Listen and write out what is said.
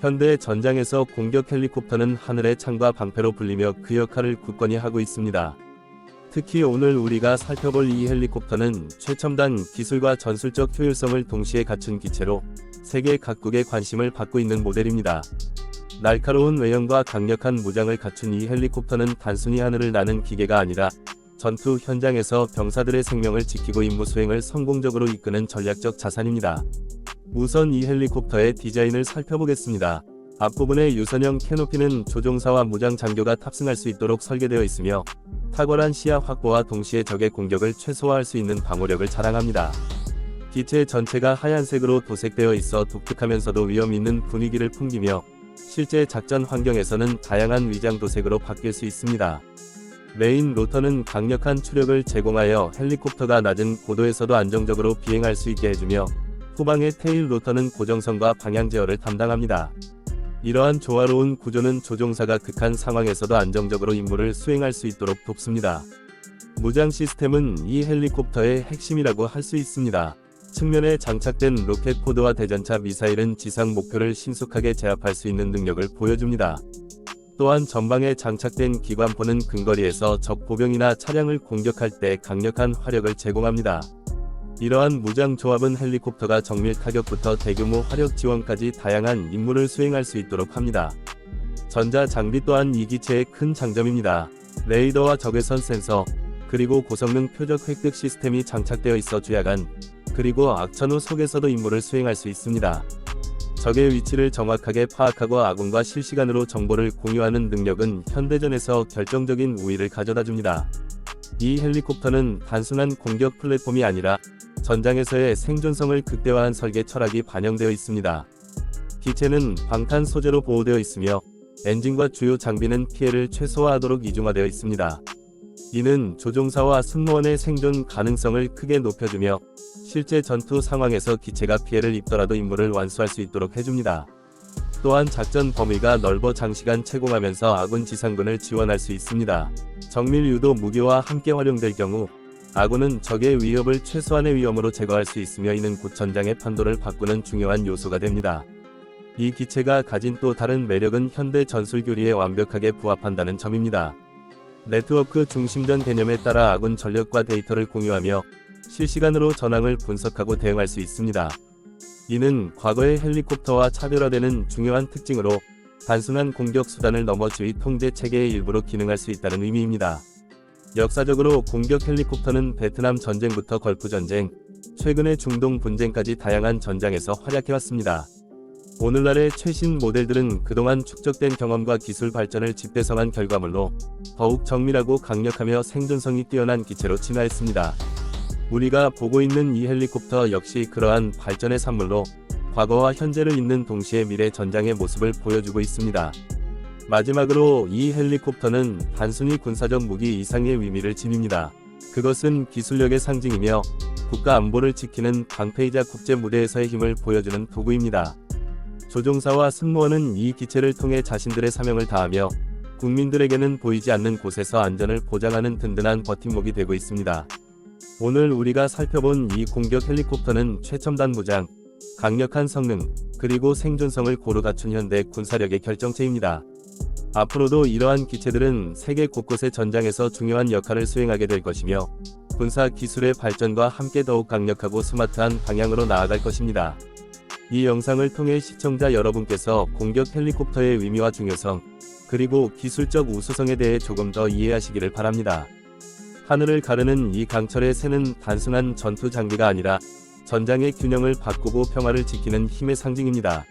현대 전장에서 공격 헬리콥터는 하늘의 창과 방패로 불리며 그 역할을 굳건히 하고 있습니다. 특히 오늘 우리가 살펴볼 이 헬리콥터는 최첨단 기술과 전술적 효율성을 동시에 갖춘 기체로 세계 각국의 관심을 받고 있는 모델입니다. 날카로운 외형과 강력한 무장을 갖춘 이 헬리콥터는 단순히 하늘을 나는 기계가 아니라 전투 현장에서 병사들의 생명을 지키고 임무 수행을 성공적으로 이끄는 전략적 자산입니다. 우선 이 헬리콥터의 디자인을 살펴보겠습니다. 앞부분의 유선형 캐노피는 조종사와 무장 장교가 탑승할 수 있도록 설계되어 있으며 탁월한 시야 확보와 동시에 적의 공격을 최소화할 수 있는 방어력을 자랑합니다. 기체 전체가 하얀색으로 도색되어 있어 독특하면서도 위험 있는 분위기를 풍기며 실제 작전 환경에서는 다양한 위장 도색으로 바뀔 수 있습니다. 메인 로터는 강력한 추력을 제공하여 헬리콥터가 낮은 고도에서도 안정적으로 비행할 수 있게 해주며 후방의 테일 로터는 고정성과 방향 제어를 담당합니다. 이러한 조화로운 구조는 조종사가 극한 상황에서도 안정적으로 임무를 수행할 수 있도록 돕습니다. 무장 시스템은 이 헬리콥터의 핵심이라고 할 수 있습니다. 측면에 장착된 로켓 포드와 대전차 미사일은 지상 목표를 신속하게 제압할 수 있는 능력을 보여줍니다. 또한 전방에 장착된 기관포는 근거리에서 적 보병이나 차량을 공격할 때 강력한 화력을 제공합니다. 이러한 무장 조합은 헬리콥터가 정밀 타격부터 대규모 화력 지원까지 다양한 임무를 수행할 수 있도록 합니다. 전자 장비 또한 이 기체의 큰 장점입니다. 레이더와 적외선 센서, 그리고 고성능 표적 획득 시스템이 장착되어 있어 주야간, 그리고 악천 후 속에서도 임무를 수행할 수 있습니다. 적의 위치를 정확하게 파악하고 아군과 실시간으로 정보를 공유하는 능력은 현대전에서 결정적인 우위를 가져다 줍니다. 이 헬리콥터는 단순한 공격 플랫폼이 아니라 전장에서의 생존성을 극대화한 설계 철학이 반영되어 있습니다. 기체는 방탄 소재로 보호되어 있으며 엔진과 주요 장비는 피해를 최소화하도록 이중화되어 있습니다. 이는 조종사와 승무원의 생존 가능성을 크게 높여주며 실제 전투 상황에서 기체가 피해를 입더라도 임무를 완수할 수 있도록 해줍니다. 또한 작전 범위가 넓어 장시간 채공하면서 아군 지상군을 지원할 수 있습니다. 정밀 유도 무기와 함께 활용될 경우 아군은 적의 위협을 최소한의 위험으로 제거할 수 있으며 이는 곧 전장의 판도를 바꾸는 중요한 요소가 됩니다. 이 기체가 가진 또 다른 매력은 현대 전술 교리에 완벽하게 부합한다는 점입니다. 네트워크 중심전 개념에 따라 아군 전력과 데이터를 공유하며 실시간으로 전황을 분석하고 대응할 수 있습니다. 이는 과거의 헬리콥터와 차별화되는 중요한 특징으로 단순한 공격 수단을 넘어 지휘 통제 체계의 일부로 기능할 수 있다는 의미입니다. 역사적으로 공격 헬리콥터는 베트남 전쟁부터 걸프 전쟁, 최근의 중동 분쟁까지 다양한 전장에서 활약해왔습니다. 오늘날의 최신 모델들은 그동안 축적된 경험과 기술 발전을 집대성한 결과물로 더욱 정밀하고 강력하며 생존성이 뛰어난 기체로 진화했습니다. 우리가 보고 있는 이 헬리콥터 역시 그러한 발전의 산물로 과거와 현재를 잇는 동시에 미래 전장의 모습을 보여주고 있습니다. 마지막으로 이 헬리콥터는 단순히 군사적 무기 이상의 의미를 지닙니다. 그것은 기술력의 상징이며 국가 안보를 지키는 방패이자 국제 무대에서의 힘을 보여주는 도구입니다. 조종사와 승무원은 이 기체를 통해 자신들의 사명을 다하며 국민들에게는 보이지 않는 곳에서 안전을 보장하는 든든한 버팀목이 되고 있습니다. 오늘 우리가 살펴본 이 공격 헬리콥터는 최첨단 무장, 강력한 성능, 그리고 생존성을 고루 갖춘 현대 군사력의 결정체입니다. 앞으로도 이러한 기체들은 세계 곳곳의 전장에서 중요한 역할을 수행하게 될 것이며 군사 기술의 발전과 함께 더욱 강력하고 스마트한 방향으로 나아갈 것입니다. 이 영상을 통해 시청자 여러분께서 공격 헬리콥터의 의미와 중요성, 그리고 기술적 우수성에 대해 조금 더 이해하시기를 바랍니다. 하늘을 가르는 이 강철의 새는 단순한 전투 장비가 아니라 전장의 균형을 바꾸고 평화를 지키는 힘의 상징입니다.